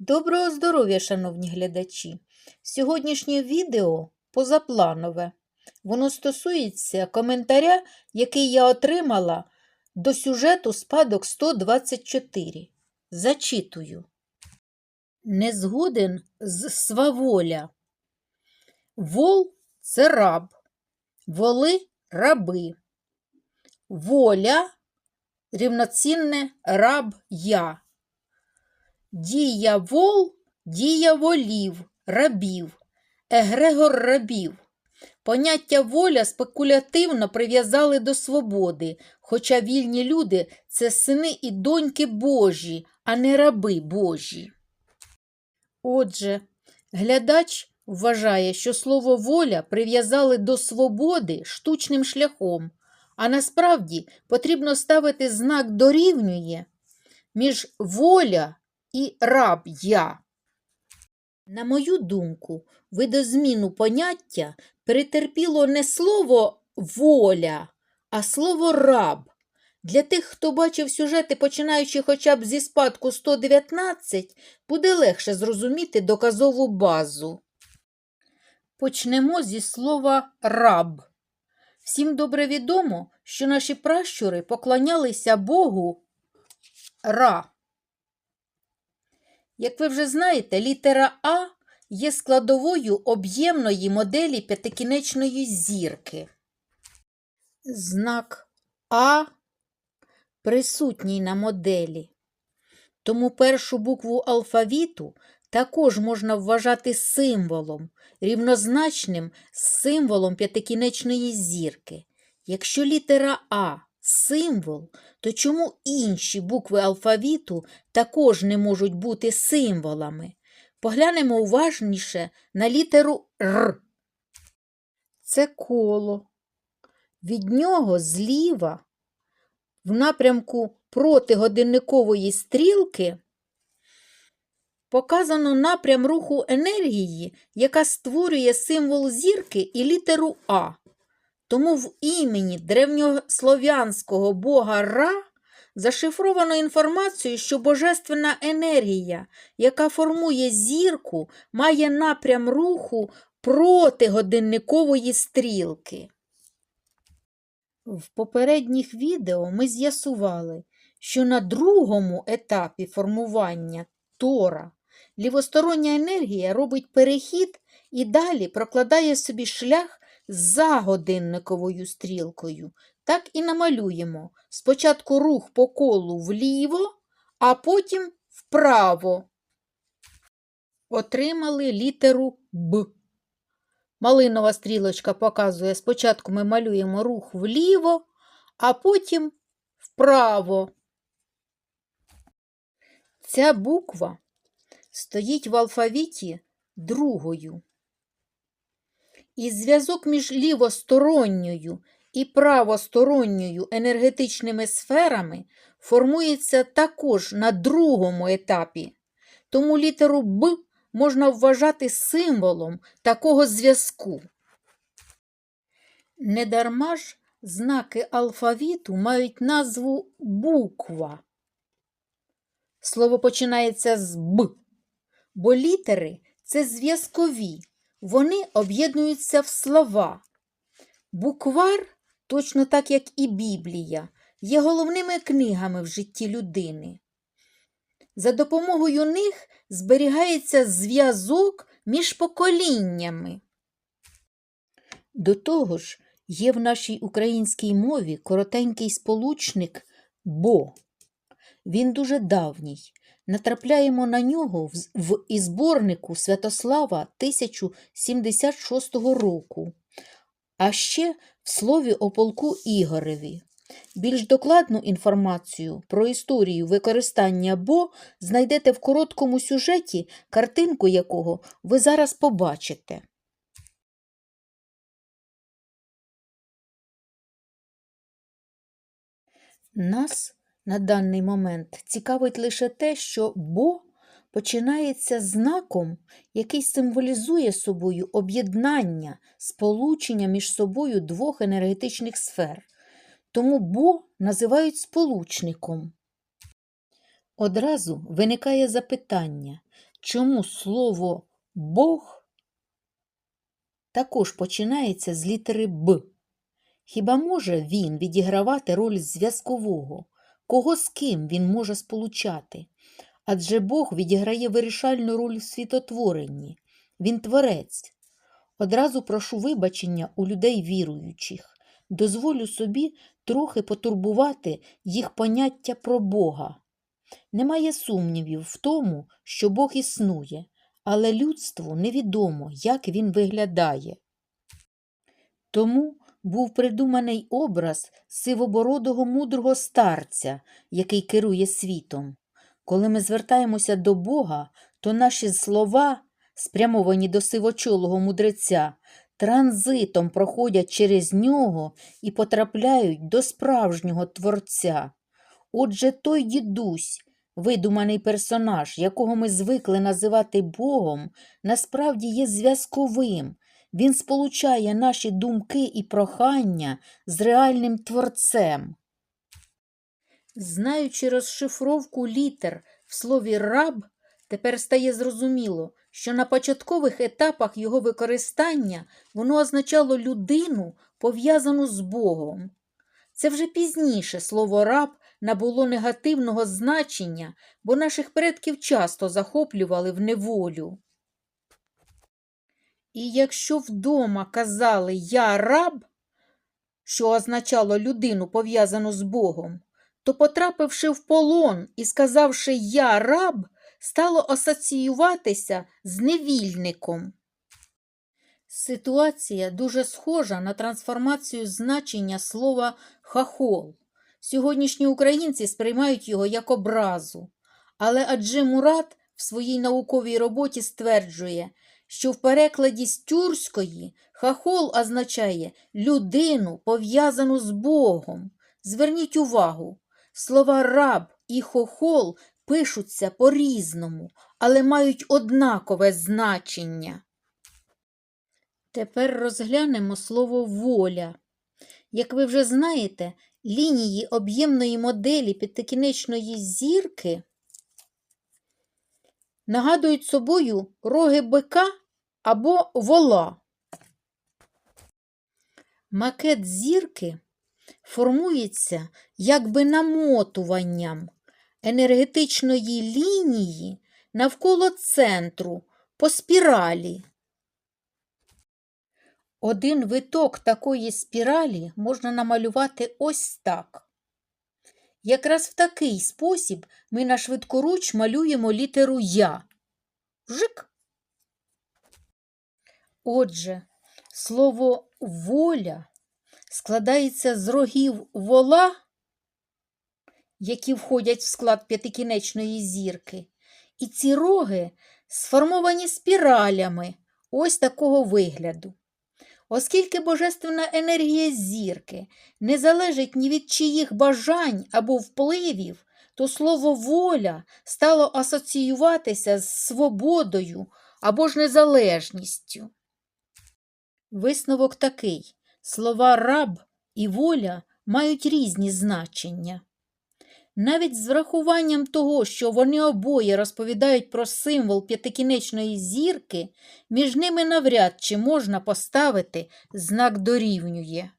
Доброго здоров'я, шановні глядачі! Сьогоднішнє відео позапланове. Воно стосується коментаря, який я отримала до сюжету спадок 124. Зачитую. Не згоден з сваволя. Вол це раб, воли раби. Воля рівноцінне раб я. Дія вол, дія волів, рабів, егрегор рабів. Поняття воля спекулятивно прив'язали до свободи, хоча вільні люди це сини і доньки Божі, а не раби Божі. Отже, глядач вважає, що слово воля прив'язали до свободи штучним шляхом, а насправді потрібно ставити знак дорівнює між воля і раб я. На мою думку, видозміну поняття перетерпіло не слово воля, а слово раб. Для тих, хто бачив сюжети, починаючи хоча б зі спадку 119, буде легше зрозуміти доказову базу. Почнемо зі слова раб. Всім добре відомо, що наші пращури поклонялися Богу Ра. Як ви вже знаєте, літера А є складовою об'ємної моделі п'ятикінечної зірки. Знак А присутній на моделі. Тому першу букву алфавіту також можна вважати символом, рівнозначним з символом п'ятикінечної зірки. Якщо літера А символ, то чому інші букви алфавіту також не можуть бути символами? Поглянемо уважніше на літеру Р. Це коло. Від нього зліва, в напрямку протигодинникової стрілки, показано напрям руху енергії, яка створює символ зірки і літеру А. Тому в імені древньослов'янського бога Ра зашифровано інформацію, що божественна енергія, яка формує зірку, має напрям руху проти годинникової стрілки. В попередніх відео ми з'ясували, що на другому етапі формування Тора лівостороння енергія робить перехід і далі прокладає собі шлях за годинниковою стрілкою. Так і намалюємо. Спочатку рух по колу вліво, а потім вправо. Отримали літеру Б. Малинова стрілочка показує, спочатку ми малюємо рух вліво, а потім вправо. Ця буква стоїть в алфавіті другою. І зв'язок між лівосторонньою і правосторонньою енергетичними сферами формується також на другому етапі. Тому літеру Б можна вважати символом такого зв'язку. Недарма ж знаки алфавіту мають назву буква. Слово починається з Б, бо літери це зв'язкові, вони об'єднуються в слова. Буквар, точно так як і Біблія, є головними книгами в житті людини. За допомогою них зберігається зв'язок між поколіннями. До того ж, є в нашій українській мові коротенький сполучник бо. Він дуже давній. Натрапляємо на нього в, ізборнику Святослава 1076 року, а ще в слові о полку Ігореві. Більш докладну інформацію про історію використання бо знайдете в короткому сюжеті, картинку якого ви зараз побачите. Нас на даний момент цікавить лише те, що бо починається знаком, який символізує собою об'єднання, сполучення між собою двох енергетичних сфер. Тому бо називають сполучником. Одразу виникає запитання, чому слово Бог також починається з літери Б. Хіба може він відігравати роль зв'язкового? Кого з ким він може сполучати? Адже Бог відіграє вирішальну роль в світотворенні. Він творець. Одразу прошу вибачення у людей віруючих. Дозволю собі трохи потурбувати їх поняття про Бога. Немає сумнівів в тому, що Бог існує, але людству невідомо, як він виглядає. Тому був придуманий образ сивобородого мудрого старця, який керує світом. Коли ми звертаємося до Бога, то наші слова, спрямовані до сивочолого мудреця, транзитом проходять через нього і потрапляють до справжнього Творця. Отже, той дідусь, видуманий персонаж, якого ми звикли називати Богом, насправді є зв'язковим. Він сполучає наші думки і прохання з реальним творцем. Знаючи розшифровку літер в слові раб, тепер стає зрозуміло, що на початкових етапах його використання воно означало людину, пов'язану з Богом. Це вже пізніше слово раб набуло негативного значення, бо наших предків часто захоплювали в неволю. І якщо вдома казали Я раб, що означало людину, пов'язану з Богом, то, потрапивши в полон і сказавши Я раб, стало асоціюватися з невільником. Ситуація дуже схожа на трансформацію значення слова хахол. Сьогоднішні українці сприймають його як образу. Але адже Мурат в своїй науковій роботі стверджує, що в перекладі з тюркської хахол означає людину, пов'язану з Богом. Зверніть увагу, слова раб і хохол пишуться по-різному, але мають однакове значення. Тепер розглянемо слово воля. Як ви вже знаєте, лінії об'ємної моделі п'ятикінечної зірки нагадують собою роги бика або вола. Макет зірки формується якби намотуванням енергетичної лінії навколо центру по спіралі. Один виток такої спіралі можна намалювати ось так. Якраз в такий спосіб ми на швидкоруч малюємо літеру Я. Жик. Отже, слово воля складається з рогів вола, які входять в склад п'ятикінечної зірки, і ці роги сформовані спіралями ось такого вигляду. Оскільки божественна енергія зірки не залежить ні від чиїх бажань або впливів, то слово воля стало асоціюватися з свободою або ж незалежністю. Висновок такий: слова раб і воля мають різні значення. Навіть з врахуванням того, що вони обоє розповідають про символ п'ятикінечної зірки, між ними навряд чи можна поставити знак дорівнює.